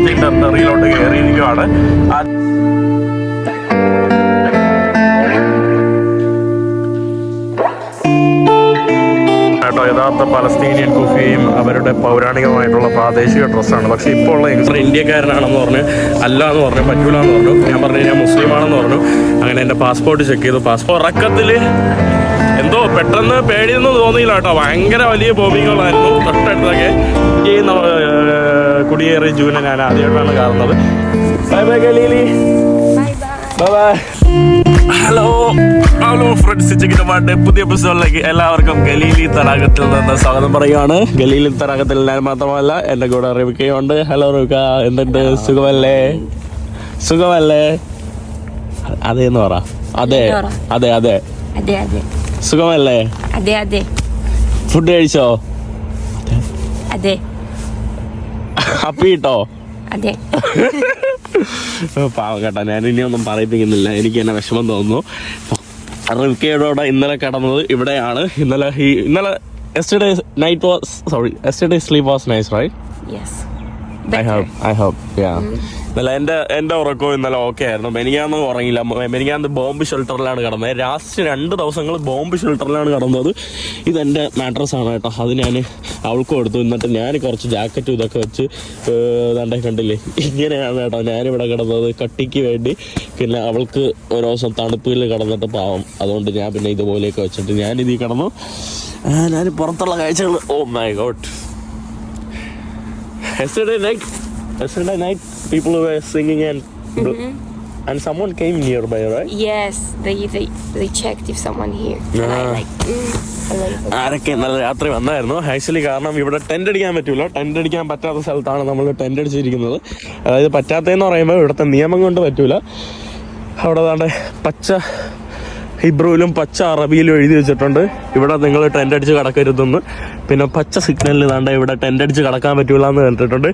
Palestine ടെറിട്ടറിയിലോട്ട് കയറിയിരിക്കുകയാണ്. യഥാർത്ഥ Palestinian കുഫിയും അവരുടെ പൗരാണികമായിട്ടുള്ള പ്രാദേശിക ഡ്രസ്സാണ്. പക്ഷേ ഇപ്പോൾ ഉള്ള യങ്സ്റ്റർ ഇന്ത്യക്കാരനാണെന്ന് പറഞ്ഞ് അല്ല എന്ന് പറഞ്ഞു പറ്റൂല എന്ന് പറഞ്ഞു. ഞാൻ പറഞ്ഞു ഞാൻ മുസ്ലിമാണെന്ന് പറഞ്ഞു. അങ്ങനെ എന്റെ പാസ്പോർട്ട് ചെക്ക് ചെയ്തു. പാസ്പോർട്ട് ഇറക്കത്തിൽ എന്തോ പെട്ടെന്ന് പേടിയൊന്നും തോന്നിയില്ല കേട്ടോ. ഭയങ്കര വലിയ ബോംബിങ്ങുകളായിരുന്നു തൊട്ടടുത്തൊക്കെ. ഈ കുടിയേറിയ ജൂനെ ഞാൻ ആദ്യമായിട്ടാണ് കാണുന്നത്. Bye bye Galilee. Bye bye hello hello friends ചിക്കിന്റെ പുതിയ എപ്പിസോഡിലേക്ക് എല്ലാവർക്കും ഗലീലി തടാകത്തിൽ നിന്ന് സ്വാഗതം പറയുകയാണ്. ഗലീലി തടാകത്തിൽ ഞാൻ മാത്രമല്ല എന്റെ കൂടെ റിവിക്കയുണ്ട് ഹലോ റിവിക്ക. എന്തുണ്ട്? സുഖമല്ലേ? സുഖമല്ലേ? അതെ എന്ന് പറ. അതെ. അതെ അതെ അതെ. സുഖമല്ലേ? അതെ അതെ. ഫുഡ് കഴിച്ചോ? അതെ. അപ്പി കേട്ടോ അതെ പാവം കേട്ടോ. ഞാൻ ഒന്നും പറയിപ്പിക്കുന്നില്ല. എനിക്ക് എന്നെ വിഷമം തോന്നുന്നു. റിവിക്കയോടെ ഇന്നലെ കിടന്നത് ഇവിടെയാണ്. ഇന്നലെ ഈ ഇന്നലെ yesterday night was sorry yesterday sleep was nice right I hope I hope yeah ഇന്നലെ എന്റെ എന്റെ ഉറക്കവും ഇന്നലെ ഓക്കെ ആയിരുന്നു. മെനിക്കാന്ന് ഉറങ്ങില്ല മെനിക്കാന്ന് ബോംബ് ഷെൽട്ടറിലാണ് കിടന്നത്. ലാസ്റ്റ് രണ്ട് ദിവസങ്ങൾ ബോംബ് ഷെൽട്ടറിലാണ് കിടന്നത്. ഇതെന്റെ മാട്രസ് ആണ് കേട്ടോ. അത് ഞാൻ അവൾക്ക് കൊടുത്തു എന്നിട്ട് ഞാൻ കുറച്ച് ജാക്കറ്റും ഇതൊക്കെ വെച്ച് ദണ്ടേ കണ്ടില്ലേ? ഇങ്ങനെയാണ് കേട്ടോ ഞാനിവിടെ കിടന്നത്. കട്ടിക്ക് വേണ്ടി പിന്നെ അവൾക്ക് ഒരു ദിവസം തണുപ്പിൽ കിടന്നിട്ട് പാവം. അതുകൊണ്ട് ഞാൻ പിന്നെ ഇതുപോലെയൊക്കെ വെച്ചിട്ട് ഞാൻ ഇതിൽ കിടന്നു ഞാൻ പുറത്തുള്ള കാഴ്ചകൾ ഓ my god night night yesterday night people were singing and mm-hmm. and someone came nearby right Yes, they they they checked if someone here and I Ah. like mm. ആരൊക്കെ നല്ല രാത്രി വന്നായിരുന്നു ആക്ച്വലി കാരണം ഇവിടെ ടെന്റ് അടിക്കാൻ പറ്റൂല tent അടിക്കാൻ പറ്റാത്ത സ്ഥലത്താണ് നമ്മൾ ടെന്റ് അടിച്ചിരിക്കുന്നത് അതായത് പറ്റാത്തതെന്ന് പറയുമ്പോൾ ഇവിടുത്തെ നിയമം കൊണ്ട് പറ്റൂല അവിടെ പച്ച ഹിബ്രുവിലും പച്ച അറബിയിലും എഴുതി വെച്ചിട്ടുണ്ട്. ഇവിടെ നിങ്ങൾ ടെന്റ് അടിച്ച് കടക്കരുതെന്ന്. പിന്നെ പച്ച സിഗ്നലിൽ ഇതാണ്ട് ഇവിടെ ടെന്റ് അടിച്ച് കടക്കാൻ പറ്റൂല എന്ന് കണ്ടിട്ടുണ്ട്.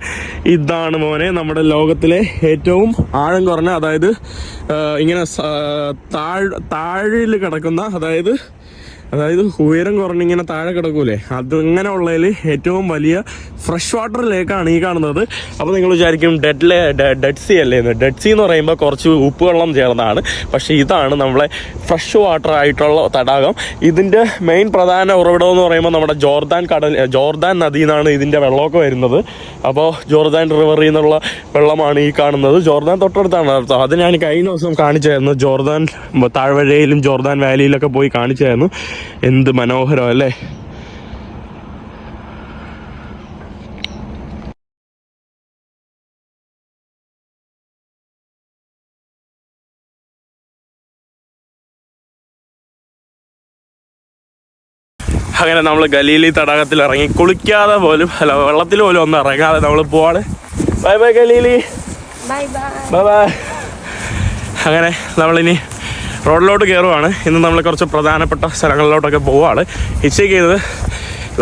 ഇതാണ് മോനെ നമ്മുടെ ലോകത്തിലെ ഏറ്റവും ആഴം കുറഞ്ഞ അതായത് ഇങ്ങനെ താഴ് താഴിൽ കിടക്കുന്ന അതായത് അതായത് ഉയരം കുറഞ്ഞിങ്ങനെ താഴെ കിടക്കൂലേ? അതങ്ങനെ ഉള്ളതിൽ ഏറ്റവും വലിയ ഫ്രഷ് വാട്ടർ ലേക്കാണ് ഈ കാണുന്നത്. അപ്പോൾ നിങ്ങൾ വിചാരിക്കും ഡെഡ് ലേ ഡെഡ് സീ അല്ലേ എന്ന്. ഡെഡ് സീ എന്ന് പറയുമ്പോൾ കുറച്ച് ഉപ്പുവെള്ളം ചേർന്നതാണ്. പക്ഷേ ഇതാണ് നമ്മളെ ഫ്രഷ് വാട്ടർ ആയിട്ടുള്ള തടാകം. ഇതിന്റെ മെയിൻ പ്രധാന ഉറവിടം എന്ന് പറയുമ്പോൾ നമ്മുടെ ജോർദാൻ കടൽ ജോർദാൻ നദിയിൽ നിന്നാണ് ഇതിന്റെ വെള്ളമൊക്കെ വരുന്നത്. അപ്പോൾ ജോർദാൻ റിവറിൽ നിന്നുള്ള വെള്ളമാണ് ഈ കാണുന്നത്. ജോർദാൻ തൊട്ടടുത്താണ്. അർത്ഥം അത് ഞാൻ കഴിഞ്ഞ ദിവസം കാണിച്ചായിരുന്നു. ജോർദാൻ താഴ്വരയിലും ജോർദാൻ വാലിയിലൊക്കെ പോയി കാണിച്ചായിരുന്നു. എന്ത് മനോഹരം അല്ലേ? അങ്ങനെ നമ്മൾ ഗലീലി തടാകത്തിൽ ഇറങ്ങി കുളിക്കാതെ പോലും അല്ല വെള്ളത്തിൽ പോലും ഒന്നും ഇറങ്ങാതെ നമ്മൾ പോവാണ്. Bye bye Galilee. Bye bye അങ്ങനെ നമ്മളിനി റോഡിലോട്ട് കയറുവാണ്. ഇന്ന് നമ്മൾ കുറച്ച് പ്രധാനപ്പെട്ട സ്ഥലങ്ങളിലോട്ടൊക്കെ പോവുകയാണ് ഹിച്ചേക്ക് ചെയ്തത്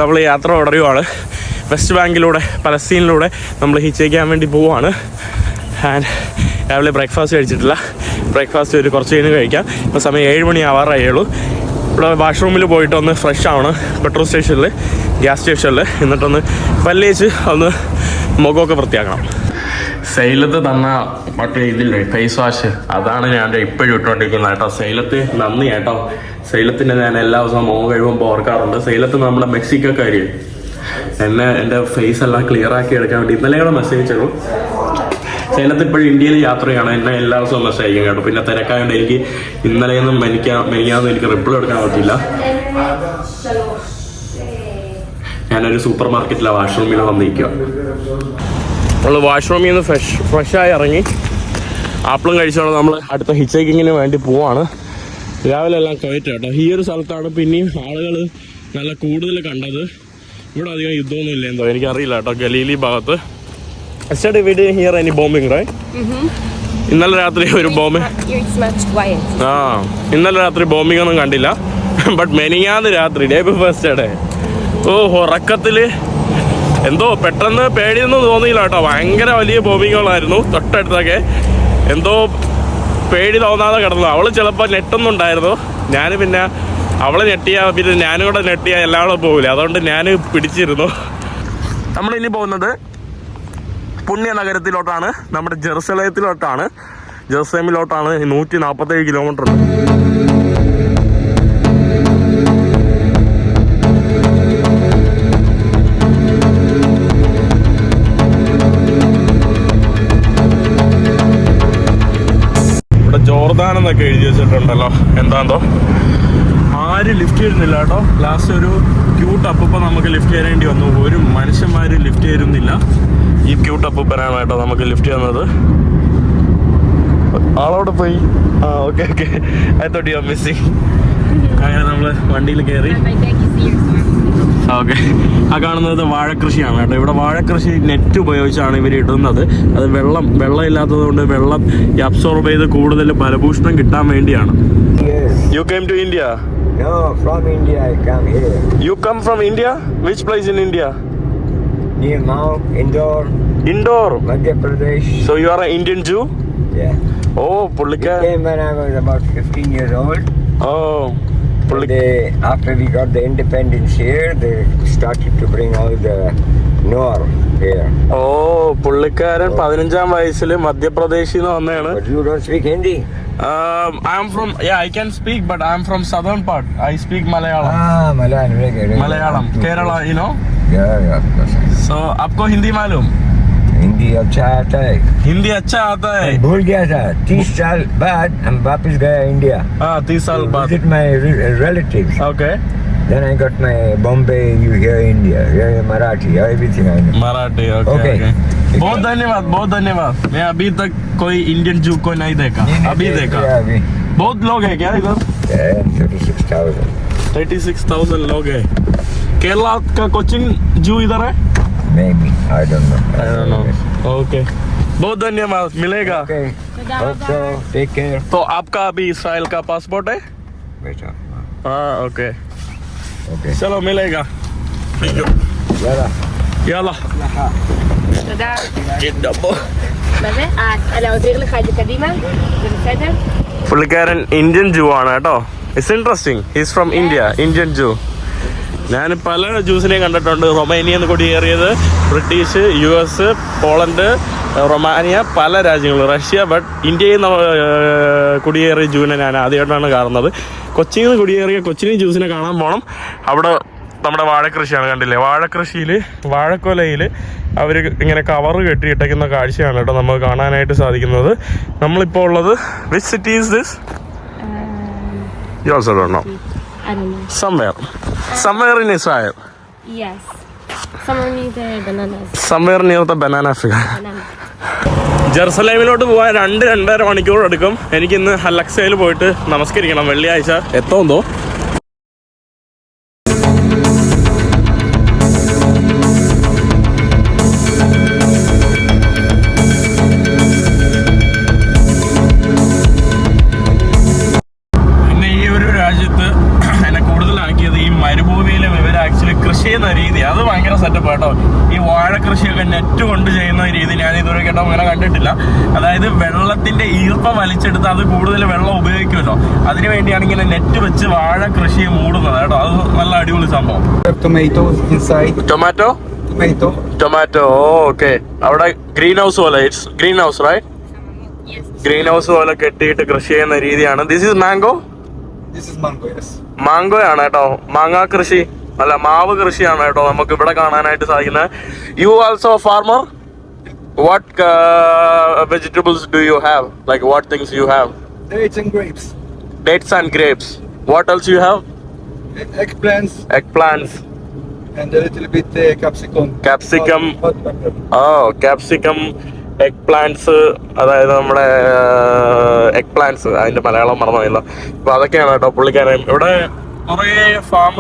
നമ്മൾ യാത്ര തുടരുവാണ്. വെസ്റ്റ് ബാങ്കിലൂടെ പലസ്തീനിലൂടെ നമ്മൾ ഹിച്ചേക്കാൻ വേണ്ടി പോവുകയാണ് ആൻഡ് രാവിലെ ബ്രേക്ക്ഫാസ്റ്റ് കഴിച്ചിട്ടില്ല. ബ്രേക്ക്ഫാസ്റ്റ് ഒരു കുറച്ച് കഴിഞ്ഞ് കഴിക്കാം. ഇപ്പോൾ സമയം ഏഴ് മണി ആവാറായുള്ളൂ ഇവിടെ വാഷ്റൂമിൽ പോയിട്ട് ഒന്ന് ഫ്രഷ് ആവണം പെട്രോൾ സ്റ്റേഷനിൽ ഗ്യാസ് സ്റ്റേഷനിൽ എന്നിട്ടൊന്ന് പല്ലേച്ച് ഒന്ന് മുഖമൊക്കെ വൃത്തിയാക്കണം. സൈലത്ത് തന്ന മറ്റേ ഇതില്ലേ ഫേസ് വാഷ് അതാണ് ഞാൻ ഇപ്പോഴും ഇട്ടുകൊണ്ടിരിക്കുന്നത് കേട്ടോ. സൈലത്ത് നന്ദി കേട്ടോ. സൈലത്തിന്റെ ഞാൻ എല്ലാ ദിവസവും മോ കഴിയുമ്പോൾ ഓർക്കാറുണ്ട്. സൈലത്ത് നമ്മുടെ മെക്സിക്കോക്കാരി. എന്നെ എന്റെ ഫേസ് എല്ലാം ക്ലിയർ ആക്കി എടുക്കാൻ വേണ്ടി ഇന്നലെ കൂടെ മെസ്സേജ് ചെയ്തു സൈലത്ത് ഇപ്പോഴും ഇന്ത്യയിൽ യാത്രയാണ്. എന്നെ എല്ലാ ദിവസവും മെസ്സേജ് അയക്കും കേട്ടോ. പിന്നെ തിരക്കായതുകൊണ്ട് എനിക്ക് ഇന്നലെയൊന്നും മെനിക്കാൻ മെനിക്കാന്ന് എനിക്ക് റിപ്ലൈ എടുക്കാൻ പറ്റില്ല ഞാനൊരു സൂപ്പർ മാർക്കറ്റിലെ വാഷ്റൂമിൽ വന്നിരിക്കുക നമ്മൾ വാഷ്റൂമിൽ നിന്ന് ഫ്രഷ് ഫ്രഷായി ഇറങ്ങി. ആപ്പിളും കഴിച്ചോണ്ട് നമ്മൾ അടുത്ത ഹിച്ചേക്കിങ്ങിന് വേണ്ടി പോവാണ്. രാവിലെ എല്ലാം കയറ്റം കേട്ടോ. ഈ ഒരു സ്ഥലത്താണ് പിന്നെയും ആളുകൾ നല്ല കൂടുതൽ കണ്ടത്. ഇവിടെ അധികം യുദ്ധമൊന്നും ഇല്ല എന്തോ എനിക്കറിയില്ല കേട്ടോ ഗലീലി ഭാഗത്ത്. എസ്റ്റഡി വീട് ഹിയർ എനി ബോംബിംഗ് റൈ ഇന്നലെ രാത്രി ഒരു bomb here it's much quiet. ആ ഇന്നലെ രാത്രി ബോംബിംഗ് ഒന്നും കണ്ടില്ല. ബട്ട് മെനിങ്ങാന്ന് രാത്രി ഡേ ഫസ്റ്റ് ഡേ ഓ ഉറക്കത്തിൽ എന്തോ പെട്ടെന്ന് പേടിയൊന്നും തോന്നിയില്ല കേട്ടോ. ഭയങ്കര വലിയ ബോംബിങ്ങുകളായിരുന്നു തൊട്ടടുത്തൊക്കെ. എന്തോ പേടി തോന്നാതെ കിടന്നു. അവൾ ചിലപ്പോൾ നെട്ടുന്നുണ്ടായിരുന്നു ഞാൻ പിന്നെ അവൾ ഞെട്ടിയാ പിന്നെ ഞാനും കൂടെ ഞെട്ടിയാ എല്ലാവരും പോകില്ല അതുകൊണ്ട് ഞാൻ പിടിച്ചിരുന്നു. നമ്മൾ ഇനി പോകുന്നത് പുണ്യ നഗരത്തിലോട്ടാണ്. നമ്മുടെ ജെറുസലേത്തിലോട്ടാണ്. ജെറുസലേമിലോട്ടാണ് നൂറ്റി നാൽപ്പത്തേഴ് കിലോമീറ്റർ ഉണ്ട് ജോർദാൻ എന്നൊക്കെ എഴുതി വെച്ചിട്ടുണ്ടല്ലോ. എന്താന്തോ? ആരും ലിഫ്റ്റ് ചെയ്യുന്നില്ല കേട്ടോ. ലാസ്റ്റ് ഒരു ക്യൂട്ട് അപ്പൂപ്പ നമുക്ക് ലിഫ്റ്റ് ചെയ്യേണ്ടി വന്നു. ഒരു മനുഷ്യന്മാരും ലിഫ്റ്റ് ചെയ്യുന്നില്ല. ഈ ക്യൂട്ട് അപ്പൂപ്പനാണ് കേട്ടോ നമുക്ക് ലിഫ്റ്റ് ചെയ്യുന്നത്. ആളോടെ പോയി. ആ okay okay I thought you are missing അങ്ങനെ നമ്മൾ വണ്ടിയിൽ കയറി ഓക്കെ. ആ കാണുന്നത് വാഴക്കൃഷിയാണ് കേട്ടോ. ഇവിടെ വാഴക്കൃഷി നെറ്റ് ഉപയോഗിച്ചാണ് ഇവർ ഇടുന്നത്. അത് വെള്ളം വെള്ളം ഇല്ലാത്തത് കൊണ്ട് വെള്ളം അബ്സോർബ് ചെയ്ത് കൂടുതൽ ഫലഭൂഷണം കിട്ടാൻ വേണ്ടിയാണ്. You came to India No, from India I come here. You come from India which place in India Near Mount Indore, Indore Madhya Pradesh. So you are Indian Jew yeah. Oh പുള്ളിക്ക Came when I was about 15 years old. Oh They, after we got the independence here, they started to bring all the noir here. Oh, പുള്ളിക്കാരൻ പതിനഞ്ചാം വയസ്സിൽ മധ്യപ്രദേശിൽ നിന്ന് വന്നതാണ് But you don't speak Hindi? am from yeah i can speak but i am from southern part i speak Malayalam Ah, Malayalam. very good. Malayalam Yeah, yeah, of course. So അപ്കോ Hindi മാലൂം हिंदी अच्छा आता है। हिंदी अच्छा आता है। भूल गया था तीस साल बाद हम वापस गया इंडिया। हाँ तीस साल बाद। my re- relatives okay Then I got my Bombay, you hear India, here Marathi, everything I know. Marathi okay Okay. Okay बहुत धन्यवाद बहुत धन्यवाद। मैं अभी तक कोई इंडियन जू को नहीं देखा नहीं, अभी देखा। Yeah, we, बहुत लोग है क्या इधर? थर्टी सिक्स थाउज़ेंड लोग है। केरला का कोचिंग जू इधर है? Maybe. I don't know. I don't know. Okay. बहुत धन्यवाद. मिलेगा. ओके टेक केयर तो आपका अभी इसराइल का पासपोर्ट है? बेटा हाँ. हाँ ओके चलो मिलेगा. इंडियन जू आना है इंटरेस्टिंग फ्रॉम इंडिया इंडियन जू ഞാൻ പല ജ്യൂസിനെയും കണ്ടിട്ടുണ്ട്. റൊമേനിയ എന്ന് കുടിയേറിയത് British U S Poland Romania പല രാജ്യങ്ങളും. റഷ്യ ബട്ട് ഇന്ത്യയിൽ നിന്ന് കുടിയേറിയ ജൂവിനെ ഞാൻ ആദ്യമായിട്ടാണ് കാണുന്നത്. കൊച്ചിയിൽ നിന്ന് കുടിയേറിയ കൊച്ചിനെ ജ്യൂസിനെ കാണാൻ പോകണം അവിടെ നമ്മുടെ വാഴക്കൃഷിയാണ് കണ്ടില്ലേ? വാഴക്കൃഷിയിൽ വാഴക്കൊലയിൽ അവർ ഇങ്ങനെ കവർ കെട്ടിയിട്ടേക്കുന്ന കാഴ്ചയാണ് കേട്ടോ നമുക്ക് കാണാനായിട്ട് സാധിക്കുന്നത്. നമ്മളിപ്പോൾ ഉള്ളത് which city is this you also don't know I don't know. somewhere somewhere in Israel Yes. Somewhere near the bananas. somewhere near the banana field Banana. ജെറുസലേമിലോട്ട് പോകാൻ രണ്ട് രണ്ടര മണിക്കൂർ എടുക്കും എനിക്ക് ഇന്ന് ഹലക്സയിൽ പോയിട്ട് നമസ്കരിക്കണം വെള്ളിയാഴ്ച എത്തോന്തോ വേണ്ടിയാണ് ഇങ്ങനെ നെറ്റ് വെച്ച് വാഴ കൃഷി മൂടുന്നത് കേട്ടോ. അത് നല്ല അടിപൊളി സംഭവം. Tomato. Tomato Tomato. Tomato okay അവിടെ ഗ്രീൻ ഹൗസ് പോലെ it's green house right green house പോലെ കെട്ടിയിട്ട് കൃഷി ചെയ്യുന്ന രീതിയാണ്. This is mango. മാംഗോ ആണ് കേട്ടോ. മാങ്ങാ കൃഷി അല്ല മാവ് കൃഷിയാണ് കേട്ടോ നമുക്ക് ഇവിടെ കാണാനായിട്ട് സാധിക്കുന്നത്. You also farmer what vegetables do you have like what things you have Dates and grapes. What else you have? E- Eggplants and a little bit uh, capsicum. Capsicum. Hot, hot pepper. Oh capsicum egg plants അതായത് നമ്മുടെ egg plants അതിന്റെ മലയാളം മറന്നില്ല അപ്പൊ അതൊക്കെയാണ് കേട്ടോ പുള്ളിക്കാരൻ ഇവിടെ കുറേ farm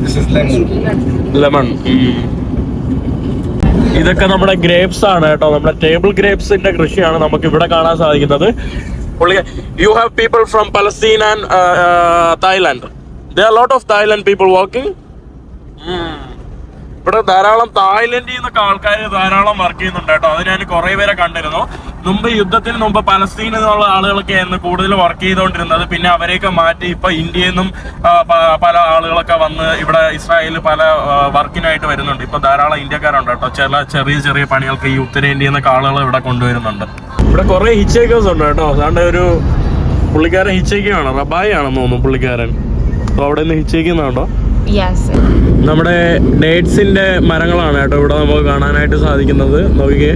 This is lemon. Lemon ഇതൊക്കെ നമ്മുടെ ഗ്രേപ്സ് ആണ് കേട്ടോ നമ്മുടെ ടേബിൾ ഗ്രേപ്സിന്റെ കൃഷിയാണ് നമുക്ക് ഇവിടെ കാണാൻ സാധിക്കുന്നത് പുള്ളി you have people from Palestine and Thailand the are lot of Thailand people working ഇവിടെ ധാരാളം തായ്ലൻഡിൽ നിന്നൊക്കെ ആൾക്കാർ ധാരാളം വർക്ക് ചെയ്യുന്നുണ്ട് കേട്ടോ. അത് ഞാൻ കുറെ പേരെ കണ്ടിരുന്നു. മുമ്പ് യുദ്ധത്തിന് മുമ്പ് പലസ്തീൻ നിന്നുള്ള ആളുകളൊക്കെ ആയിരുന്നു കൂടുതൽ വർക്ക് ചെയ്തുകൊണ്ടിരുന്നത്. പിന്നെ അവരെയൊക്കെ മാറ്റി ഇപ്പൊ ഇന്ത്യയിൽ നിന്നും പല ആളുകളൊക്കെ വന്ന് ഇവിടെ ഇസ്രായേലിൽ പല വർക്കിനായിട്ട് വരുന്നുണ്ട്. ഇപ്പൊ ധാരാളം ഇന്ത്യക്കാരുണ്ട് കേട്ടോ. ചില ചെറിയ ചെറിയ പണികൾക്ക് ഈ ഉത്തരേന്ത്യയിൽ നിന്നൊക്കെ ആളുകൾ ഇവിടെ കൊണ്ടുവരുന്നുണ്ട്. ഇവിടെ കുറെ ഹിച്ചേക്കേഴ്സ് ഉണ്ട് കേട്ടോ. അതാണ്ട് ഒരു പുള്ളിക്കാരൻ ഹിച്ചേക്കാണ് റബായി ആണെന്ന് തോന്നുന്നു പുള്ളിക്കാരൻ. അപ്പൊ അവിടെ നിന്ന് ഹിച്ചേക്കുന്നുണ്ടോ. നമ്മുടെ ഡേറ്റ്സിന്റെ മരങ്ങളാണ് കേട്ടോ ഇവിടെ നമുക്ക് കാണാനായിട്ട് സാധിക്കുന്നത്. നോക്കിക്കേ.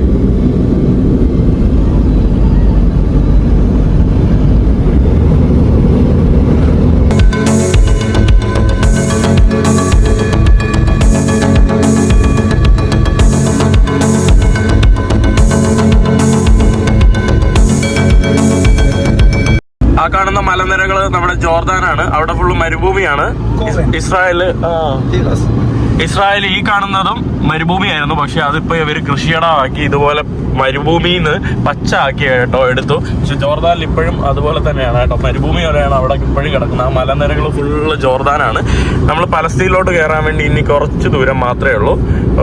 ആ കാണുന്ന മലനിരകൾ നമ്മുടെ ജോർദാനാണ്. അവിടെ ഫുള്ള് മരുഭൂമിയാണ്. ഇസ്രായേൽ ഇസ്രായേൽ ഇസ്രായേൽ ഈ കാണുന്നതും മരുഭൂമിയായിരുന്നു. പക്ഷെ അതിപ്പോ ഇവർ കൃഷിയിടമാക്കി ഇതുപോലെ മരുഭൂമിയിൽ നിന്ന് പച്ച ആക്കി കേട്ടോ എടുത്തു. പക്ഷെ ജോർദാനിൽ ഇപ്പോഴും അതുപോലെ തന്നെയാണ് കേട്ടോ. മരുഭൂമി പോലെയാണ് അവിടെ ഇപ്പോഴും കിടക്കുന്നത്. ആ മലനിരകൾ ഫുള്ള് ജോർദാനാണ്. നമ്മൾ പലസ്തീനിലോട്ട് കയറാൻ വേണ്ടി ഇനി കുറച്ച് ദൂരം മാത്രമേ ഉള്ളൂ.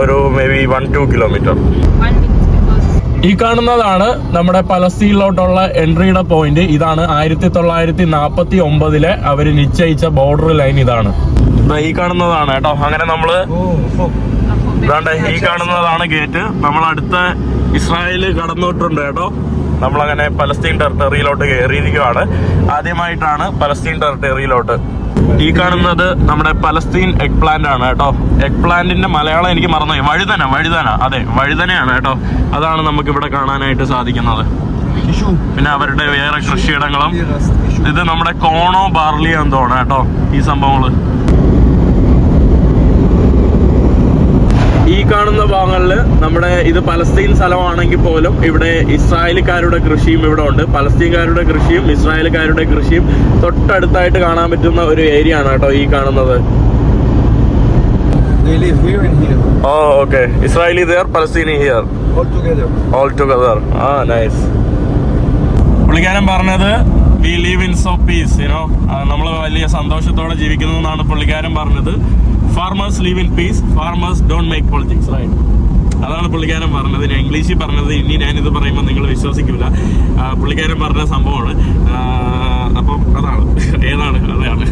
ഒരു maybe one to kilometre ഈ കാണുന്നതാണ് നമ്മുടെ പലസ്തീനിലോട്ടുള്ള എൻട്രിയുടെ പോയിന്റ്. ഇതാണ് ആയിരത്തി തൊള്ളായിരത്തി നാപ്പത്തി ഒമ്പതിലെ അവർ നിശ്ചയിച്ച ബോർഡർ ലൈൻ ഇതാണ്. ഈ കാണുന്നതാണ് കേട്ടോ. അങ്ങനെ നമ്മൾ ഈ കാണുന്നതാണ് ഗേറ്റ്. നമ്മൾ അടുത്ത ഇസ്രായേൽ കടന്നിട്ടുണ്ട് കേട്ടോ. നമ്മൾ അങ്ങനെ പലസ്തീൻ ടെറിട്ടറിയിലോട്ട് കയറിയിരിക്കുകയാണ് ആദ്യമായിട്ടാണ് പലസ്തീൻ ടെറിട്ടറിയിലോട്ട് ഈ കാണുന്നത് നമ്മുടെ പലസ്തീൻ എഗ് പ്ലാന്റ് ആണ് കേട്ടോ. എഗ് പ്ലാന്റിന്റെ മലയാളം എനിക്ക് മറന്നുപോയി. വഴുതന വഴുതന. അതെ വഴുതനയാണ് കേട്ടോ. അതാണ് നമുക്ക് ഇവിടെ കാണാനായിട്ട് സാധിക്കുന്നത്. പിന്നെ അവരുടെ വേറെ കൃഷിയിടങ്ങളും. ഇത് നമ്മുടെ കോണോ ബാർലി എന്തോ ആണ് കേട്ടോ ഈ സംഭവങ്ങൾ. കാണുന്ന ഭാഗങ്ങളിൽ നമ്മുടെ ഇത് പലസ്തീൻ സ്ഥലമാണെങ്കിൽ പോലും ഇവിടെ ഇസ്രായേലിക്കാരുടെ കൃഷിയും ഇവിടെ ഉണ്ട്. പലസ്തീൻകാരുടെ കൃഷിയും ഇസ്രായേലുകാരുടെ കൃഷിയും തൊട്ടടുത്തായിട്ട് കാണാൻ പറ്റുന്ന ഒരു ഏരിയ ആണ് കേട്ടോ ഈ കാണുന്നത്. ഓ okay Israeli there Palestinian here all together ah nice പുള്ളിക്കാരൻ പറഞ്ഞത് we live in so peace you know നമ്മൾ വലിയ സന്തോഷത്തോടെ ജീവിക്കുന്നു എന്നാണ് പുള്ളിക്കാരൻ പറഞ്ഞത്. Farmers live in peace farmers don't make politics right അതാണ് പുള്ളിക്കാരൻ പറഞ്ഞത്. ഞാൻ ഇംഗ്ലീഷിൽ പറഞ്ഞത് ഇനി ഞാനിത് പറയുമ്പോൾ നിങ്ങൾ വിശ്വസിക്കില്ല പുള്ളിക്കാരൻ പറഞ്ഞ സംഭവമാണ്. അപ്പം അതാണ്. ഏതാണ്? അതാണ്.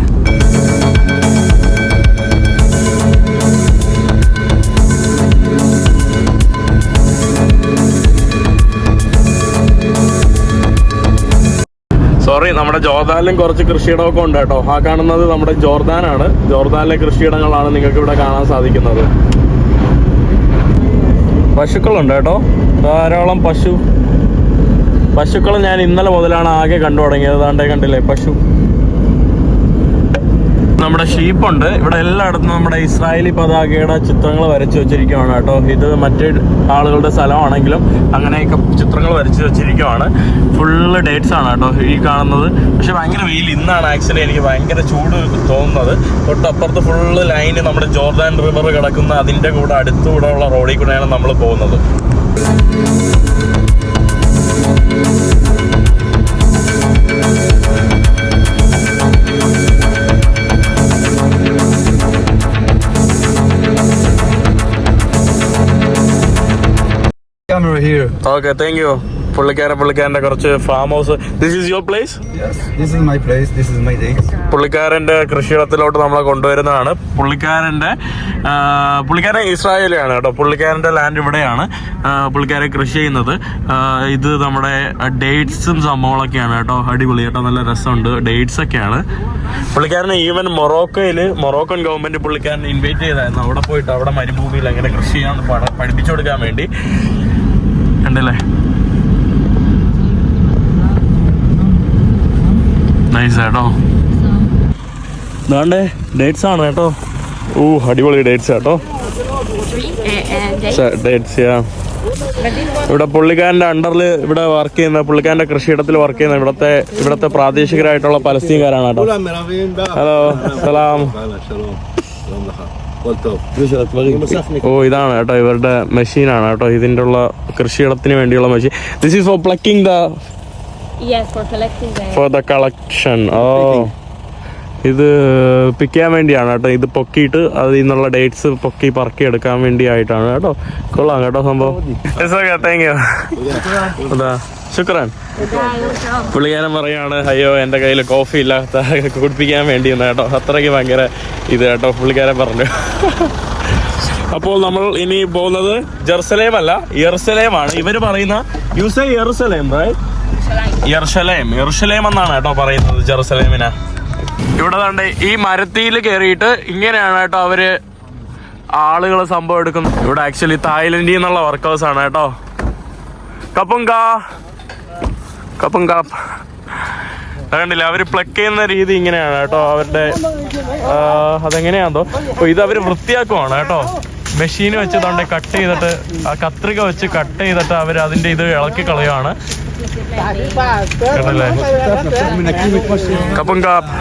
സോറി നമ്മുടെ ജോർദാനിലും കുറച്ച് കൃഷിയിടമൊക്കെ ഉണ്ട് കേട്ടോ. ആ കാണുന്നത് നമ്മുടെ ജോർദാനാണ്. ജോർദാനിലെ കൃഷിയിടങ്ങളാണ് നിങ്ങൾക്ക് ഇവിടെ കാണാൻ സാധിക്കുന്നത്. പശുക്കളുണ്ട് കേട്ടോ. ധാരാളം പശു. പശുക്കൾ ഞാൻ ഇന്നലെ മുതലാണ് ആകെ കണ്ടു തുടങ്ങിയത്. ദാണ്ടേ കണ്ടില്ലേ? പശു. നമ്മുടെ ഷീപ്പുണ്ട്. ഇവിടെ എല്ലായിടത്തും നമ്മുടെ ഇസ്രായേലി പതാകയുടെ ചിത്രങ്ങൾ വരച്ചു വെച്ചിരിക്കുകയാണ് കേട്ടോ. ഇത് മറ്റേ ആളുകളുടെ സ്ഥലമാണെങ്കിലും അങ്ങനെയൊക്കെ ചിത്രങ്ങൾ വരച്ചു വെച്ചിരിക്കുകയാണ് ഫുള്ള് ഡേറ്റ്സ് ആണ് കേട്ടോ ഈ കാണുന്നത്. പക്ഷെ ഭയങ്കര വെയിൽ ഇന്നാണ് ആക്ച്വലി എനിക്ക് ഭയങ്കര ചൂട് തോന്നുന്നത്. തൊട്ടപ്പുറത്ത് ഫുള്ള് ലൈന് നമ്മുടെ ജോർദാൻ റിവർ കിടക്കുന്ന അതിന്റെ കൂടെ അടുത്തുകൂടെ ഉള്ള റോഡിൽ കൂടെയാണ് നമ്മൾ പോകുന്നത്. Here. Okay, thank you. പുള്ളിക്കാരൻ പുള്ളിക്കാരന്റെ കുറച്ച് farm house this is your place. This is my day. പുള്ളിക്കാരന്റെ കൃഷിയിടത്തിലോട്ട് നമ്മളെ കൊണ്ടുവരുന്നതാണ്. പുള്ളിക്കാരന്റെ പുള്ളിക്കാരൻ ഇസ്രായേലിയാണ് കേട്ടോ. പുള്ളിക്കാരന്റെ ലാൻഡ് ഇവിടെയാണ്. പുള്ളിക്കാരൻ കൃഷി ചെയ്യുന്നത്. ഇത് നമ്മുടെ ഡേറ്റ്സും സംഭവങ്ങളൊക്കെയാണ് കേട്ടോ. അടിപൊളി കേട്ടോ നല്ല രസമുണ്ട്. ഡേറ്റ്സ് ഒക്കെയാണ്. പുള്ളിക്കാരനെ ഈവൻ മൊറോക്കോയിൽ മൊറോക്കൻ ഗവൺമെന്റ് പുള്ളിക്കാരനെ ഇൻവൈറ്റ് ചെയ്തായിരുന്നു. അവിടെ പോയിട്ട് അവിടെ മരുഭൂമിയിൽ എങ്ങനെ കൃഷി ചെയ്യാൻ പഠിപ്പിച്ചു കൊടുക്കാൻ വേണ്ടി. കണ്ടല്ലേ നൈസ് കേട്ടോ ദാണ്ടേ ഡേറ്റ്സ് ആണ് കേട്ടോ. ഓ അടിപൊളി ഡേറ്റ്സ് കേട്ടോ ഡേറ്റ്സ് യാ ഇവിടെ പുള്ളിക്കാരന്റെ അണ്ടറിൽ ഇവിടെ വർക്ക് ചെയ്യുന്ന പുള്ളിക്കാരന്റെ കൃഷിയിടത്തിൽ വർക്ക് ചെയ്യുന്ന ഇവിടത്തെ ഇവിടത്തെ പ്രാദേശികരായിട്ടുള്ള പലസ്തീൻകാരാണ് കേട്ടോ. ഹലോ സലാം ഓ ഇതാണ് കേട്ടോ ഇവരുടെ മെഷീനാണ് കേട്ടോ. ഇതിന്റെ ഉള്ള കൃഷിയിടത്തിന് വേണ്ടിയുള്ള machine this is for plucking the for the collection oh. ഇത് പിക്ക് ചെയ്യാൻ വേണ്ടിയാണ് കേട്ടോ. ഇത് പൊക്കിയിട്ട് അതിൽ നിന്നുള്ള ഡേറ്റ്സ് പൊക്കി പറക്കി എടുക്കാൻ വേണ്ടിയായിട്ടാണ് കേട്ടോ. കൊള്ളാം കേട്ടോ സംഭവം. താങ്ക് യു അതാ. ശുക്രാൻ. പുള്ളിക്കാരൻ പറയാണ് അയ്യോ എന്റെ കയ്യിൽ കോഫി ഇല്ലാത്ത കുടിപ്പിക്കാൻ വേണ്ടി എന്ന് കേട്ടോ. അത്രയ്ക്ക് ഭയങ്കര ഇത് കേട്ടോ പുള്ളിക്കാരൻ പറഞ്ഞു. അപ്പോൾ നമ്മൾ ഇനി പോകുന്നത് ജെറുസലേം അല്ല യെറുസലേമാണ്. ഇവർ പറയുന്ന യൂസ് യെറുസലേം യെറുസലേം യെറുസലേം എന്നാണ് കേട്ടോ പറയുന്നത് ജെറുസലേമിനെ. ഇവിടെ കണ്ട് ഈ മരത്തിയിൽ കയറിയിട്ട് ഇങ്ങനെയാണ് കേട്ടോ അവർ ആളുകൾ സംഭവം എടുക്കുന്നത്. ഇവിടെ ആക്ച്വലി തായ്ലൻഡിൽ നിന്നുള്ള വർക്കേഴ്സ് ആണ് കേട്ടോ. കപ്പുങ്കാ. കപ്പുങ്കാപ്പ് കണ്ടില്ല? അവർ പ്ലക്ക് ചെയ്യുന്ന രീതി ഇങ്ങനെയാണ് കേട്ടോ. അവരുടെ ആ, അതെങ്ങനെയാണെന്തോ. അപ്പൊ ഇത് അവർ വൃത്തിയാക്കുവാണ് കേട്ടോ. മെഷീൻ വെച്ച് തൊണ്ടെ കട്ട് ചെയ്തിട്ട് ആ കത്രിക വെച്ച് കട്ട് ചെയ്തിട്ട് അവർ അതിന്റെ ഇത് ഇളക്കി കളയുവാണ്. കണ്ടല്ലേ? കപ്പും കാപ്പ്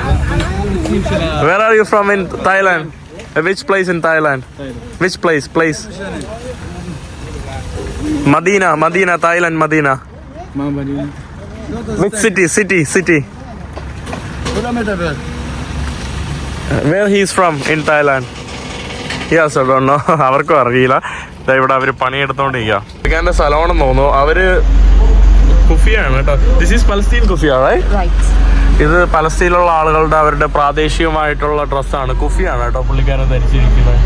where are you from in Thailand which place in Thailand which place place Medina Medina Thailand Medina which city city city where he's from in Thailand yes don't know അവർക്കും അറിയില്ല. ഇവിടെ അവർ പണിയെടുത്തോണ്ടിരിക്കുക പുള്ളിക്കാരന്റെ സ്ഥലമാണെന്ന് തോന്നുന്നു. അവർ കുഫിയാണ് കേട്ടോ. This is Palestine kufiya Right. ഇത് പലസ്തീനിലുള്ള ആളുകളുടെ അവരുടെ പ്രാദേശികമായിട്ടുള്ള ഡ്രസ്സാണ് കുഫിയാണ് കേട്ടോ പുള്ളിക്കാരൻ ധരിച്ചിരിക്കുന്നത്.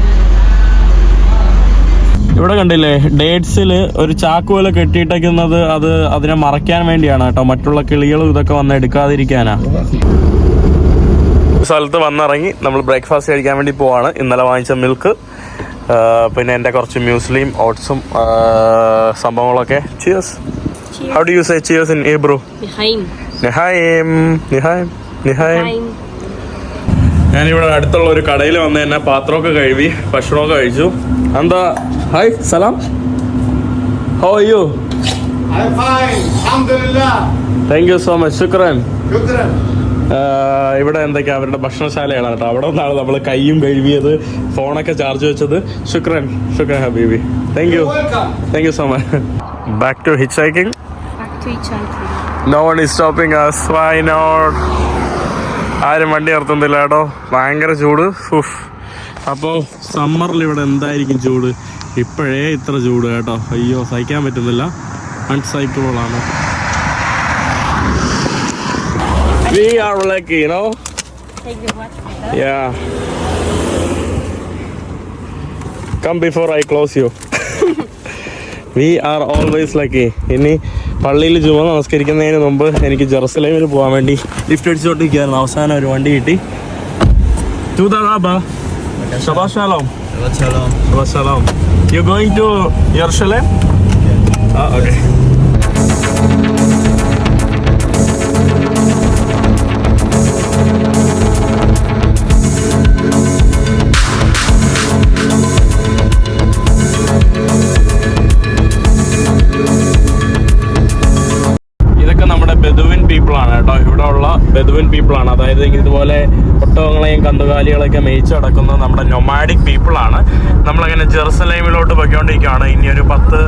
ഇവിടെ കണ്ടില്ലേ ഡേറ്റ്സിൽ ഒരു ചാക്ക് പോലെ കെട്ടിയിട്ടേക്കുന്നത് അത് അതിനെ മറയ്ക്കാൻ വേണ്ടിയാണ് കേട്ടോ. മറ്റുള്ള കിളികളും ഇതൊക്കെ വന്ന് എടുക്കാതിരിക്കാനാ. സ്ഥലത്ത് വന്നിറങ്ങി നമ്മൾ ബ്രേക്ക്ഫാസ്റ്റ് കഴിക്കാൻ വേണ്ടി പോവാണ്. ഇന്നലെ വാങ്ങിച്ച മിൽക്ക് പിന്നെ എന്റെ കുറച്ച് മ്യൂസ്ലിം ഓട്സും സംഭവങ്ങളൊക്കെ. Cheers how do you say cheers in Hebrew Behind. നിഹായം നിഹായം നിഹായം Behind. ഞാനിവിടെ അടുത്തുള്ള ഒരു കടയിൽ വന്ന് തന്നെ പാത്രമൊക്കെ കഴുകി ഭക്ഷണമൊക്കെ കഴിച്ചു. എന്താ? Hi Salam. How you I'm fine. Alhamdulillah. Thank you so much ശുക്രൻ. Shukran. ഇവിടെ എന്തൊക്കെയാ? അവരുടെ ഭക്ഷണശാലയാണ് കേട്ടോ. അവിടെ നിന്നാണ് നമ്മൾ കൈയും കഴുകിയത് ഫോണൊക്കെ ചാർജ് വെച്ചത്. ശുക്രൻ ശുക്രൻ ഹബീബി. Thank you. Thank you so much back to hitchhiking no one is stopping us. Why not ആരും വണ്ടി നിർത്തുന്നില്ല കേട്ടോ. ഭയങ്കര ചൂട്. ഉഫ്. അപ്പോൾ സമ്മറിൽ ഇവിടെ എന്തായിരിക്കും ചൂട്? ഇപ്പോഴേ ഇത്ര ചൂട് കേട്ടോ. അയ്യോ സഹിക്കാൻ പറ്റുന്നില്ല. അൺസൈക്കിളാണ് we are we always lucky ഇനി പള്ളിയിൽ ജുമ നമസ്കരിക്കുന്നതിന് മുമ്പ് എനിക്ക് ജെറുസലേമിൽ പോകാൻ വേണ്ടി ലിഫ്റ്റ് അടിച്ചോണ്ടിരിക്കുകയായിരുന്നു അവസാനം ഒരു വണ്ടി കിട്ടി. Shabbat Shalom. Shabbat Shalom. Shabbat Shalom. You're going to Jerusalem? Yeah. Okay. ബെദുവിൻ പീപ്പിളാണ്. അതായത് ഇതുപോലെ ഒട്ടകങ്ങളെയും കന്നുകാലികളെയൊക്കെ മേയിച്ച് നടക്കുന്ന നമ്മുടെ നൊമാഡിക് പീപ്പിളാണ് നമ്മളങ്ങനെ ജെറുസലേമിലോട്ട് പൊയ്ക്കൊണ്ടിരിക്കുകയാണ്. ഇനി ഒരു പത്ത്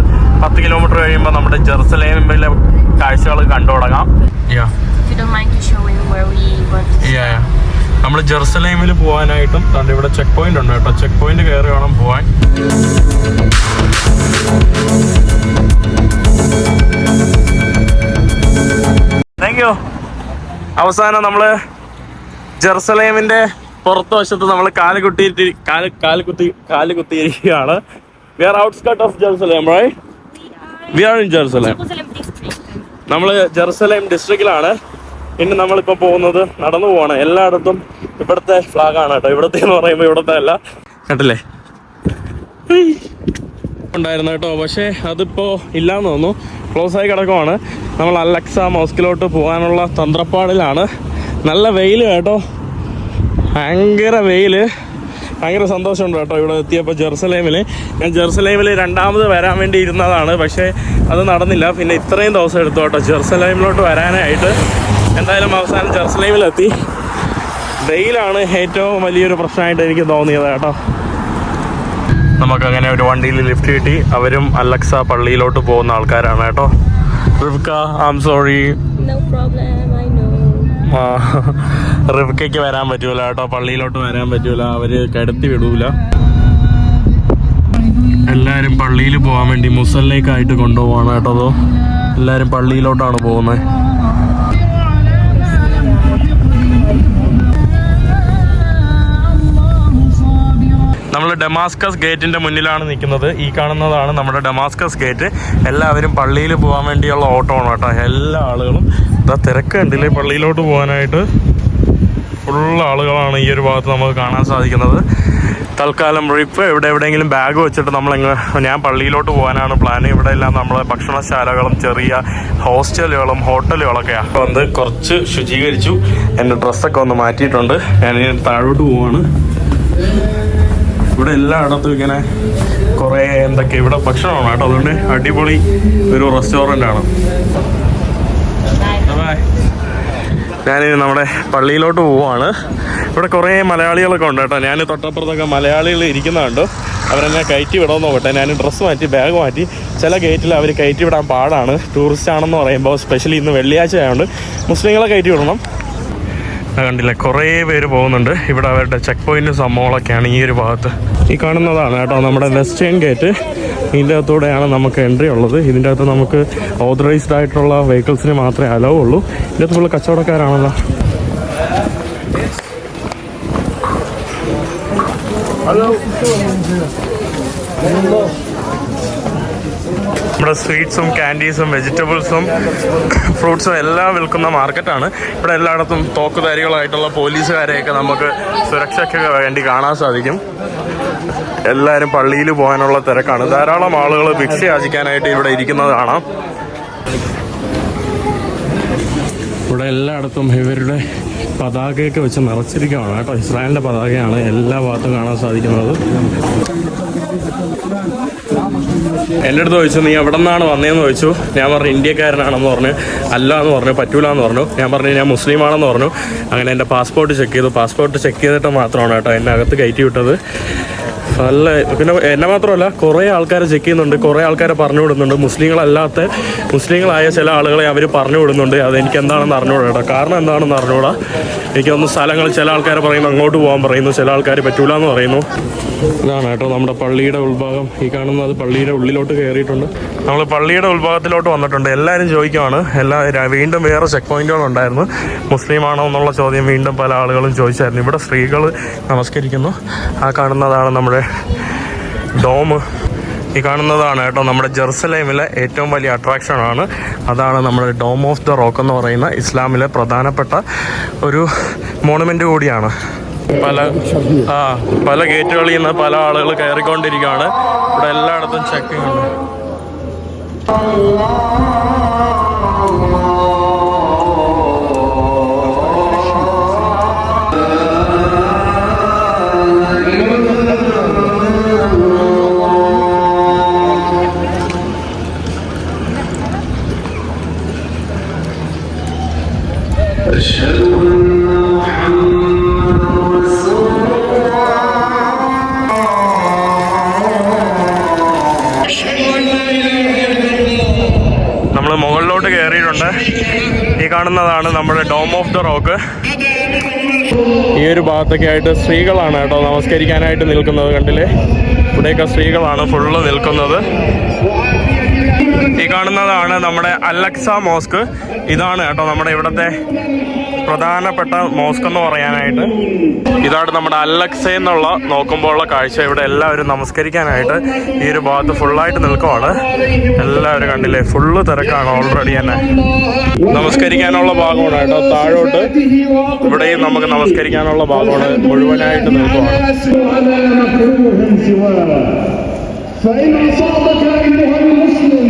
പത്ത് കിലോമീറ്റർ കഴിയുമ്പോൾ നമ്മുടെ ജെറുസലേമിലെ കാഴ്ചകൾ കണ്ടു തുടങ്ങാം. നമ്മൾ ജെറുസലേമിൽ പോകാനായിട്ടും തന്റെ ഇവിടെ ചെക്ക് പോയിന്റ് ഉണ്ട് കേട്ടോ. ചെക്ക് പോയിന്റ് കയറി വേണം പോകാൻ താങ്ക് യു അവസാനം നമ്മൾ ജെറുസലേമിന്റെ പുറത്ത് വശത്ത് നമ്മൾ കാൽ കുത്തിയിട്ട് കാൽ കാൽ കുത്തി കാൽ കുത്തിയിരിക്കുകയാണ്. We are outskirts of Jerusalem right we are in Jerusalem നമ്മൾ ജെറുസലേം ഡിസ്ട്രിക്റ്റിലാണ് ഇനി നമ്മളിപ്പോൾ പോകുന്നത് നടന്നു പോവാണ്. എല്ലായിടത്തും ഇവിടുത്തെ ഫ്ലാഗ് ആണ് കേട്ടോ. ഇവിടുത്തെ എന്ന് പറയുമ്പോൾ ഇവിടുത്തെ അല്ല. കേട്ടില്ലേ. ഉണ്ടായിരുന്നു കേട്ടോ. പക്ഷേ അതിപ്പോൾ ഇല്ലാന്ന് തോന്നുന്നു. ക്ലോസ് ആയി കിടക്കുവാണ്. നമ്മൾ അലക്സ മോസ്കിലോട്ട് പോകാനുള്ള തന്ത്രപ്പാടിലാണ്. നല്ല വെയിൽ കേട്ടോ. ഭയങ്കര വെയിൽ ഭയങ്കര സന്തോഷമുണ്ട് കേട്ടോ ഇവിടെ എത്തിയപ്പോൾ ജെറുസലേമിൽ ഞാൻ ജെറുസലേമിൽ രണ്ടാമത് വരാൻ വേണ്ടി ഇരുന്നതാണ്. പക്ഷേ അത് നടന്നില്ല. പിന്നെ ഇത്രയും ദിവസം എടുത്തു കേട്ടോ ജെറുസലേമിലോട്ട് വരാനായിട്ട്. എന്തായാലും അവസാനം ജെറുസലേമിലെത്തി. വെയിലാണ് ഏറ്റവും വലിയൊരു പ്രശ്നമായിട്ട് എനിക്ക് തോന്നിയത് കേട്ടോ. നമുക്കങ്ങനെ ഒരു വണ്ടിയിൽ ലിഫ്റ്റ് കിട്ടി. അവരും അലക്സ പള്ളിയിലോട്ട് പോകുന്ന ആൾക്കാരാണ് കേട്ടോ. റിഫ്ക ഐ എം സോറി റിഫ്കയ്ക്ക് വരാൻ പറ്റൂല കേട്ടോ. പള്ളിയിലോട്ട് വരാൻ പറ്റൂല. അവർ കിടത്തി വിടൂല. എല്ലാരും പള്ളിയിൽ പോകാൻ വേണ്ടി മുസല്ലേക്കായിട്ട് കൊണ്ടുപോവാണ് കേട്ടോ അതോ. എല്ലാരും പള്ളിയിലോട്ടാണ് പോകുന്നത്. നമ്മൾ ഡെമാസ്കസ് ഗേറ്റിന്റെ മുന്നിലാണ് നിൽക്കുന്നത്. ഈ കാണുന്നതാണ് നമ്മുടെ ഡെമാസ്കസ് ഗേറ്റ്. എല്ലാവരും പള്ളിയിൽ പോകാൻ വേണ്ടിയുള്ള ഓട്ടോ ആണ് കേട്ടോ. എല്ലാ ആളുകളും ഇതാ തിരക്ക് കണ്ടില്ലേ? പള്ളിയിലോട്ട് പോകാനായിട്ട് ഫുൾ ആളുകളാണ് ഈ ഒരു ഭാഗത്ത് നമുക്ക് കാണാൻ സാധിക്കുന്നത്. തൽക്കാലം ഇപ്പോൾ ഇവിടെ എവിടെയെങ്കിലും ബാഗ് വെച്ചിട്ട് നമ്മൾ ഞാൻ പള്ളിയിലോട്ട് പോകാനാണ് പ്ലാൻ ഇവിടെ എല്ലാം നമ്മളെ ഭക്ഷണശാലകളും ചെറിയ ഹോസ്റ്റലുകളും ഹോട്ടലുകളൊക്കെയാണ് വന്ന് കുറച്ച് ശുചീകരിച്ചു. എന്റെ ഡ്രസ്സൊക്കെ ഒന്ന് മാറ്റിയിട്ടുണ്ട്. ഞാൻ താഴോട്ട് പോവാണ്. ഇവിടെ എല്ലായിടത്തും ഇങ്ങനെ കുറേ എന്തൊക്കെ ഇവിടെ ഭക്ഷണമാണ് കേട്ടോ. അതുകൊണ്ട് അടിപൊളി ഒരു റെസ്റ്റോറന്റ് ആണ്. ഞാൻ നമ്മുടെ പള്ളിയിലോട്ട് പോവാണ് ഇവിടെ കുറേ മലയാളികളൊക്കെ ഉണ്ട് കേട്ടോ. ഞാൻ തൊട്ടപ്പുറത്തൊക്കെ മലയാളികൾ ഇരിക്കുന്നുണ്ട്. അവരെന്നെ കയറ്റി വിടാൻ നോക്കട്ടെ. ഞാൻ ഡ്രസ്സ് മാറ്റി ബാഗ് മാറ്റി. ചില ഗേറ്റിൽ അവർ കയറ്റി വിടാൻ പാടാണ്. ടൂറിസ്റ്റ് ആണെന്ന് പറയുമ്പോൾ സ്പെഷ്യലി ഇന്ന് വെള്ളിയാഴ്ച ആയതുകൊണ്ട് മുസ്ലിങ്ങളെ കയറ്റി വിടണം. കണ്ടില്ല? കുറേ പേര് പോകുന്നുണ്ട്. ഇവിടെ അവരുടെ ചെക്ക് പോയിന്റ് സംഭവങ്ങളൊക്കെയാണ് ഈ ഒരു ഭാഗത്ത്. ഈ കാണുന്നതാണ് കേട്ടോ നമ്മുടെ വെസ്റ്റേൺ ഗേറ്റ് ഇതിന്റെ അകത്തൂടെയാണ് നമുക്ക് എൻട്രി ഉള്ളത്. ഇതിന്റെ അകത്ത് നമുക്ക് ഓതറൈസ്ഡ് ആയിട്ടുള്ള വെഹിക്കിൾസിന് മാത്രമേ അലവ് ഉള്ളൂ. ഇതിന്റെ അകത്ത് ഫുള്ള് കച്ചവടക്കാരാണല്ലോ. നമ്മുടെ സ്വീറ്റ്സും ക്യാൻഡീസും വെജിറ്റബിൾസും ഫ്രൂട്ട്സും എല്ലാം വിൽക്കുന്ന മാർക്കറ്റാണ്. ഇവിടെ എല്ലായിടത്തും തോക്കുധാരികളായിട്ടുള്ള പോലീസുകാരെയൊക്കെ നമുക്ക് സുരക്ഷയ്ക്ക് വേണ്ടി കാണാൻ സാധിക്കും. എല്ലാവരും പള്ളിയിൽ പോകാനുള്ള തിരക്കാണ്. ധാരാളം ആളുകൾ ഭിക്ഷ യാചിക്കാനായിട്ട് ഇവിടെ ഇരിക്കുന്നത് കാണാം. ഇവിടെ എല്ലായിടത്തും ഇവരുടെ പതാകയൊക്കെ വെച്ച് നിറച്ചിരിക്കുകയാണ് കേട്ടോ. ഇസ്രായേലിന്റെ പതാകയാണ് എല്ലാ ഭാഗത്തും കാണാൻ സാധിക്കുന്നത്. എന്റെ അടുത്ത് ചോദിച്ചു നീ എവിടെ നിന്നാണ് വന്നതെന്ന് ചോദിച്ചു. ഞാൻ പറഞ്ഞു ഇന്ത്യക്കാരനാണെന്ന് പറഞ്ഞു. അല്ല എന്ന് പറഞ്ഞു പറ്റൂല എന്ന് പറഞ്ഞു. ഞാൻ പറഞ്ഞു ഞാൻ മുസ്ലിം ആണെന്ന് പറഞ്ഞു. അങ്ങനെ എന്റെ പാസ്പോർട്ട് ചെക്ക് ചെയ്തു. പാസ്പോർട്ട് ചെക്ക് ചെയ്തിട്ട് മാത്രമാണ് കേട്ടോ എന്നെ അകത്ത് കയറ്റി വിട്ടത്. നല്ല പിന്നെ എന്നെ മാത്രമല്ല കുറേ ആൾക്കാരെ ചെക്ക് ചെയ്യുന്നുണ്ട് കുറേ ആൾക്കാരെ പറഞ്ഞു വിടുന്നുണ്ട്. മുസ്ലിങ്ങളല്ലാത്ത മുസ്ലിങ്ങളായ ചില ആളുകളെ അവർ പറഞ്ഞു വിടുന്നുണ്ട്. അതെനിക്ക് എന്താണെന്ന് അറിഞ്ഞുകൂടാ കാരണം എന്താണെന്ന് അറിഞ്ഞുകൂടാ എനിക്കൊന്ന് സ്ഥലങ്ങൾ ചില ആൾക്കാർ പറയുന്നു അങ്ങോട്ട് പോകാൻ പറയുന്നു ചില ആൾക്കാർ പറ്റൂല എന്ന് പറയുന്നു. ഇതാണ് കേട്ടോ നമ്മുടെ പള്ളിയുടെ ഉൾഭാഗം. ഈ കാണുന്നത് പള്ളിയുടെ ഉള്ളിലോട്ട് കയറിയിട്ടുണ്ട്. നമ്മൾ പള്ളിയുടെ ഉൾഭാഗത്തിലോട്ട് വന്നിട്ടുണ്ട്. എല്ലാവരും ചോദിക്കുവാണ്. എല്ലാ വീണ്ടും വേറെ ചെക്ക് പോയിന്റുകളുണ്ടായിരുന്നു മുസ്ലിം ആണോ എന്നുള്ള ചോദ്യം വീണ്ടും പല ആളുകളും ചോദിച്ചായിരുന്നു. ഇവിടെ സ്ത്രീകൾ നമസ്കരിക്കുന്നു. ആ കാണുന്നതാണ് നമ്മുടെ ഡോം ഈ കാണുന്നതാണ് കേട്ടോ നമ്മുടെ ജെറുസലേമിലെ ഏറ്റവും വലിയ അട്രാക്ഷനാണ്. അതാണ് നമ്മുടെ ഡോം ഓഫ് ദ റോക്ക് എന്ന് പറയുന്ന ഇസ്ലാമിലെ പ്രധാനപ്പെട്ട ഒരു മോണമെന്റ് കൂടിയാണ്. പല ആ പല ഗേറ്റുകളിൽ നിന്ന് പല ആളുകൾ കയറിക്കൊണ്ടിരിക്കുകയാണ്. ഇവിടെ എല്ലായിടത്തും ചെക്കിംഗ് ഉണ്ട് നമ്മൾ മുകളിലോട്ട് കയറിയിട്ടുണ്ട് ഈ കാണുന്നതാണ് നമ്മുടെ ഡോം ഓഫ് ദ റോക്ക് ഈ ഒരു ഭാഗത്തൊക്കെ ആയിട്ട് സ്ത്രീകളാണ് കേട്ടോ നമസ്കരിക്കാനായിട്ട് നിൽക്കുന്നത് കണ്ടില്ലേ? ഇവിടെയൊക്കെ സ്ത്രീകളാണ് ഫുള്ള് നിൽക്കുന്നത്. കാണുന്നതാണ് നമ്മുടെ അലക്സ മോസ്ക് ഇതാണ് കേട്ടോ നമ്മുടെ ഇവിടുത്തെ പ്രധാനപ്പെട്ട മോസ്ക് എന്ന് പറയാനായിട്ട് ഇതാണ് നമ്മുടെ അലക്സ എന്നുള്ള നോക്കുമ്പോൾ ഉള്ള കാഴ്ച ഇവിടെ എല്ലാവരും നമസ്കരിക്കാനായിട്ട് ഈ ഒരു ഭാഗത്ത് ഫുള്ളായിട്ട് നിൽക്കുവാണ് എല്ലാവരും കണ്ടില്ലേ ഫുള്ള് തിരക്കാണ് ഓൾറെഡി തന്നെ നമസ്കരിക്കാനുള്ള ഭാഗമാണ് കേട്ടോ താഴോട്ട് ഇവിടെയും നമുക്ക് നമസ്കരിക്കാനുള്ള ഭാഗമാണ് മുഴുവനായിട്ട് നിൽക്കുവാണ് ولا مكروه سواه فإن أصابك أيها المسلم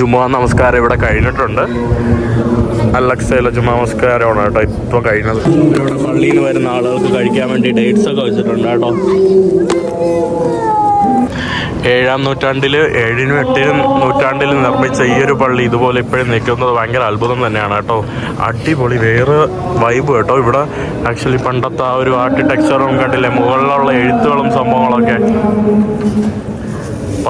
ജുമാ നമസ്കാരം ഇവിടെ കഴിഞ്ഞിട്ടുണ്ട്. അലക്സയിലെ ജുമാ നമസ്കാരമാണ് കേട്ടോ ഇപ്പോൾ കഴിഞ്ഞത്. ഇവിടെ പള്ളിയിൽ വരുന്ന ആളുകൾക്ക് കഴിക്കാൻ വേണ്ടി ഡേറ്റ്സ് ഒക്കെ വെച്ചിട്ടുണ്ട് കേട്ടോ. ഏഴാം നൂറ്റാണ്ടിൽ ഏഴിനും എട്ടിനും നൂറ്റാണ്ടിൽ നിർമ്മിച്ച ഈ ഒരു പള്ളി ഇതുപോലെ ഇപ്പോഴും നിൽക്കുന്നത് ഭയങ്കര അത്ഭുതം തന്നെയാണ് കേട്ടോ. അടിപൊളി വേറെ വൈബ് കേട്ടോ ഇവിടെ. ആക്ച്വലി പണ്ടത്തെ ആ ഒരു ആർക്കിടെക്ചറും കണ്ടില്ലേ മുകളിലുള്ള എഴുത്തുകളും സംഭവങ്ങളൊക്കെ.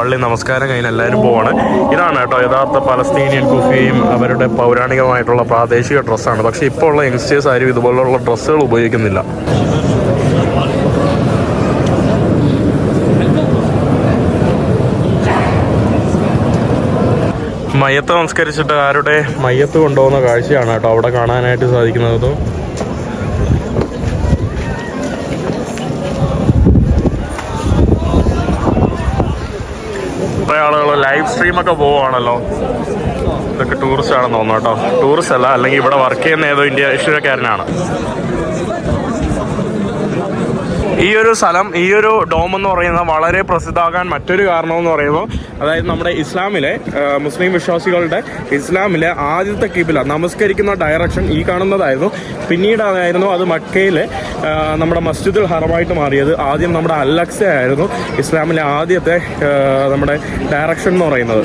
പള്ളി നമസ്കാരം കഴിഞ്ഞ് എല്ലാവരും പോവാണ്. ഇതാണ് കേട്ടോ യഥാർത്ഥ പലസ്തീനിയൻ കുഫിയും അവരുടെ പൗരാണികമായിട്ടുള്ള പ്രാദേശിക ഡ്രസ്സാണ്. പക്ഷേ ഇപ്പോൾ ഉള്ള യങ്സ്റ്റേഴ്സ് ആരും ഇതുപോലുള്ള ഡ്രസ്സുകൾ ഉപയോഗിക്കുന്നില്ല. മയ്യത്ത് സംസ്കരിച്ചിട്ട് ആരുടെ മയ്യത്ത് കൊണ്ടുപോകുന്ന കാഴ്ചയാണ് കേട്ടോ അവിടെ കാണാനായിട്ട് സാധിക്കുന്നത് കുറേ ലൈവ് പോവുകയാണല്ലോ. ഇതൊക്കെ ടൂറിസ്റ്റ് ആണെന്ന് തോന്നുന്നു കേട്ടോ. ടൂറിസ്റ്റ് അല്ല അല്ലെങ്കിൽ ഇവിടെ വർക്ക് ചെയ്യുന്ന ഏതോ ഇന്ത്യ ഇഷ്ടക്കാരനാണ് ഈ ഒരു സ്ഥലം ഈ ഒരു ഡോം എന്ന് പറയുന്നത് വളരെ പ്രസിദ്ധമാകാൻ മറ്റൊരു കാരണം എന്ന് പറയുമ്പോൾ അതായത് നമ്മുടെ ഇസ്ലാമിലെ മുസ്ലിം വിശ്വാസികളുടെ ഇസ്ലാമിലെ ആദ്യത്തെ കിബില നമസ്കരിക്കുന്ന ഡയറക്ഷൻ ഈ കാണുന്നതായിരുന്നു. പിന്നീട് അതായിരുന്നു അത് മക്കയിലെ നമ്മുടെ മസ്ജിദുൽ ഹറമായിട്ട് മാറിയത്. ആദ്യം നമ്മുടെ അലക്സ ആയിരുന്നു ഇസ്ലാമിലെ ആദ്യത്തെ നമ്മുടെ ഡയറക്ഷൻ എന്ന് പറയുന്നത്.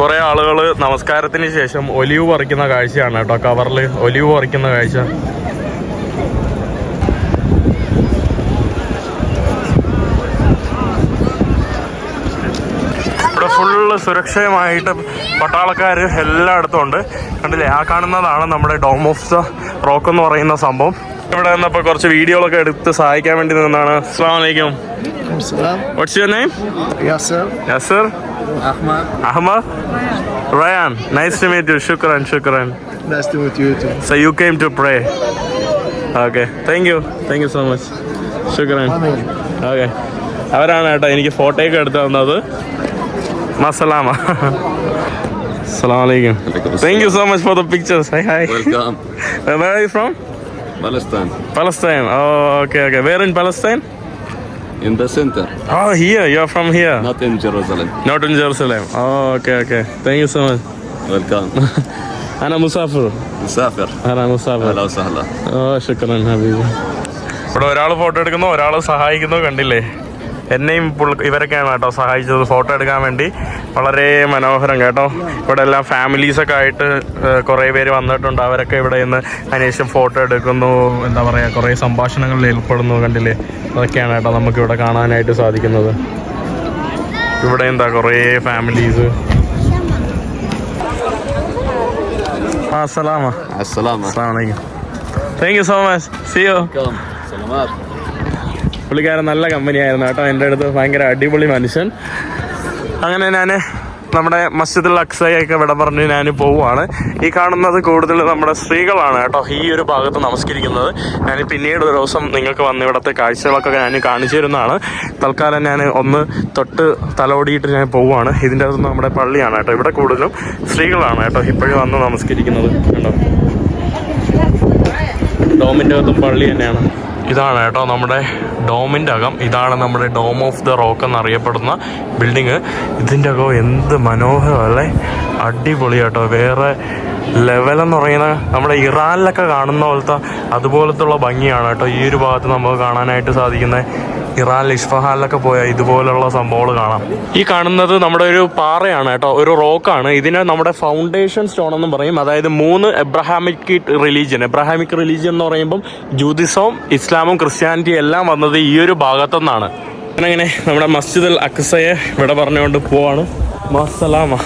കുറേ ആളുകൾ നമസ്കാരത്തിന് ശേഷം ഒലിവ് പറിക്കുന്ന കാഴ്ചയാണ് കേട്ടോ കവറിൽ ഒലിവ് പറിക്കുന്ന കാഴ്ച ഇവിടെ ഫുള്ള് സുരക്ഷയുമായിട്ട് പട്ടാളക്കാർ എല്ലായിടത്തും ഉണ്ട് കണ്ടില്ലേ? ആ കാണുന്നതാണ് നമ്മുടെ ഡോം ഓഫ് ദ റോക്ക് എന്ന് പറയുന്ന സംഭവം. ഇവിടെ നിന്നപ്പോൾ കുറച്ച് വീഡിയോകളൊക്കെ എടുത്ത് സഹായിക്കാൻ വേണ്ടി നിന്നാണ് അസ്സാം വലൈക്കും what's your name Yasser. Ahmed Rayan nice to meet you ശുക്രൻ ശുക്രൻ Nice to meet you too. So you came to pray. Okay. Thank you. Thank you so much. ശുക്രൻ ഓക്കെ അവരാണ് കേട്ടോ എനിക്ക് ഫോട്ടോയൊക്കെ എടുത്തു തന്നത്. മസലാമ അസ്സലാമു അലൈക്കും thank you so much for the pictures hi hi Welcome, where are you from Palestine. Palestine. Oh, okay, okay. Where in Palestine? In the center, Oh, here. You're from here. not in Jerusalem. Not in Jerusalem. Oh, okay, okay. Thank you so much. Welcome. أنا مسافر. مسافر. أنا مسافر. أهلا وسهلا. ഓ ശുക്രൻ ഹബീബ് ഇവിടെ ഒരാൾ photo എടുക്കുന്നു ഒരാൾ സഹായിക്കുന്നു കണ്ടില്ലേ എന്നെയും ഇവരൊക്കെയാണ് കേട്ടോ സഹായിച്ചത്. ഫോട്ടോ എടുക്കാൻ വേണ്ടി വളരെ മനോഹരം കേട്ടോ. ഇവിടെ എല്ലാം ഫാമിലീസൊക്കെ ആയിട്ട് കുറേ പേര് വന്നിട്ടുണ്ട്. അവരൊക്കെ ഇവിടെ നിന്ന് അനേഷം ഫോട്ടോ എടുക്കുന്നു. എന്താ പറയുക കുറേ സംഭാഷണങ്ങളിൽ ഏർപ്പെടുന്നു കണ്ടില്ലേ? അതൊക്കെയാണ് കേട്ടോ നമുക്കിവിടെ കാണാനായിട്ട് സാധിക്കുന്നത്. ഇവിടെ എന്താ കുറേ ഫാമിലീസ് അസ്സലാമ അസ്സലാമ അലൈക്കും. Thank you so much see you പുള്ളിക്കാരൻ നല്ല കമ്പനിയായിരുന്നു കേട്ടോ. എന്റെ അടുത്ത് ഭയങ്കര അടിപൊളി മനുഷ്യൻ. അങ്ങനെ ഞാൻ നമ്മുടെ മസ്ജിദുൽ അക്സയൊക്കെ വിട പറഞ്ഞ് ഞാൻ പോവുകയാണ്. ഈ കാണുന്നത് കൂടുതൽ നമ്മുടെ സ്ത്രീകളാണ് കേട്ടോ. ഈ ഒരു ഭാഗത്ത് നമസ്കരിക്കുന്നത്. ഞാൻ പിന്നീട് ഒരു ദിവസം നിങ്ങൾക്ക് വന്ന് ഇവിടുത്തെ കാഴ്ചകളൊക്കെ ഞാൻ കാണിച്ചു തരുന്നതാണ്. തൽക്കാലം ഞാൻ ഒന്ന് തൊട്ട് തലോടിയിട്ട് ഞാൻ പോവുകയാണ്. ഇതിന്റെ അകത്തുനിന്ന് നമ്മുടെ പള്ളിയാണ് കേട്ടോ. ഇവിടെ കൂടുതലും സ്ത്രീകളാണ് കേട്ടോ ഇപ്പോഴും വന്ന് നമസ്കരിക്കുന്നത്. കേട്ടോ ഡോമിന്റെ അകത്തും പള്ളി തന്നെയാണ്. ഇതാണ് കേട്ടോ നമ്മുടെ ഡോമിന്റെ അകം. ഇതാണ് നമ്മുടെ ഡോം ഓഫ് ദ റോക്ക് എന്നറിയപ്പെടുന്ന ബിൽഡിങ്. ഇതിന്റെ അകം എന്ത് മനോഹരമല്ലേ അടിപൊളി കേട്ടോ. വേറെ ലെവലെന്ന് പറയുന്ന നമ്മുടെ ഇറാനിലൊക്കെ കാണുന്ന പോലത്തെ അതുപോലത്തുള്ള ഭംഗിയാണ് കേട്ടോ ഈ ഒരു ഭാഗത്ത് നമുക്ക് കാണാനായിട്ട് സാധിക്കുന്ന ഇറാനിൽ ഇഷ്ഫഹാനിലൊക്കെ പോയാൽ ഇതുപോലുള്ള സംഭവങ്ങൾ കാണാം. ഈ കാണുന്നത് നമ്മുടെ ഒരു പാറയാണ് കേട്ടോ ഒരു റോക്കാണ്. ഇതിനെ നമ്മുടെ ഫൗണ്ടേഷൻ സ്റ്റോൺ എന്നും പറയും. അതായത് മൂന്ന് എബ്രഹാമിക് റിലീജിയൻ എബ്രഹാമിക് റിലീജിയൻ എന്ന് പറയുമ്പം ജൂതിസവും ഇസ്ലാമും ക്രിസ്ത്യാനിറ്റിയും എല്ലാം വന്നത് ഈ ഒരു ഭാഗത്തുനിന്നാണ്. അങ്ങനെ നമ്മുടെ മസ്ജിദ് അൽ അക്സയെ ഇവിടെ പറഞ്ഞുകൊണ്ട് പോവാണ്. മസ്സലാമ.